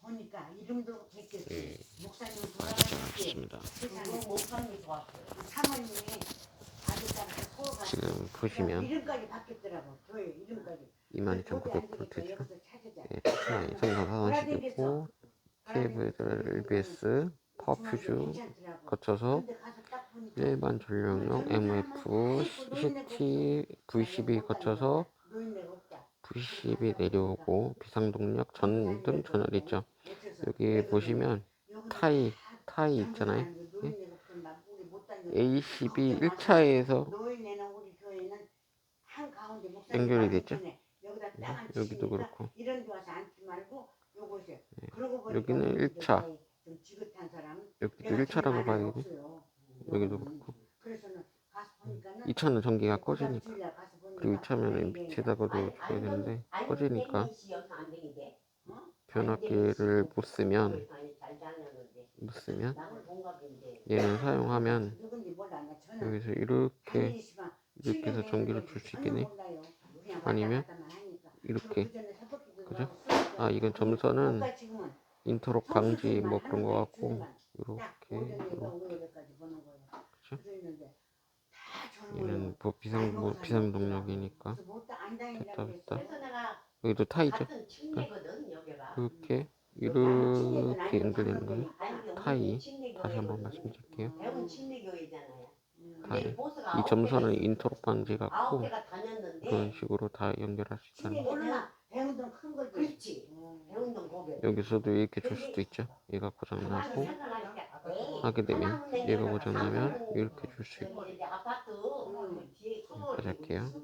보니까 이름도 베꼈지. 예, 목사님 돌아가셨지. 잘하셨습니다. 세상에 목사님이 좋았어요. 사모님이 아들딸한테 포가 지금 보시면 이름까지 바뀌었더라고. 교회 이름까지. 22,900볼트죠. 여기서 찾으자. 예, 네, 성당 사원식이고 케이블 LBS 퍼퓨즈. 거쳐서 일반 전력용 MF CT V12 거쳐서 V12 내려오고 비상동력 전등 전열 있죠. 여기 보시면 타이 타이 있잖아요. A12 1차에서 노인네는 우리 교회는 한 가운데 연결이 됐죠? 딱 여기도 그렇고 보니까 여기는 우리 일 차. 교회에 좀 지긋한 사람은 여기도 내가 1차라고 제일 봐야. 없어요. 여기도 음. 그렇고 그래서는 가서 보니까는 2차는 전기가 꺼지니까 2차면은 아니, 밑에다가도 줘야 되는데 꺼지니까 어? 변압기를 못 쓰면 못 쓰면 얘는 사용하면 여기서 이렇게 이렇게 해서 전기를 줄 수 있겠네. 아니면 이렇게. 그죠? 아 이건 점선은 인터록 방지 뭐 그런 거 같고 이렇게 이렇게 그죠? 얘는 뭐 비상 뭐 비상 동력이니까 됐다 됐다 여기도 타이죠 침례거든 여기가. 이렇게 이렇게 연결되는 거예요 타이 다시 한번 말씀드릴게요 침례교회잖아요. 타이 이 점선은 인터록 방지 같고 그런 식으로 다 연결할 수 있다는 거 침례교회가 배운동 큰 거지. 그렇지. 배운 동 고개. 여기서도 이렇게 줄 수도 있죠 얘가 고장나고 네. 하게 되면 얘가 고장나면 이렇게 줄 수 있고. 여기까지 할게요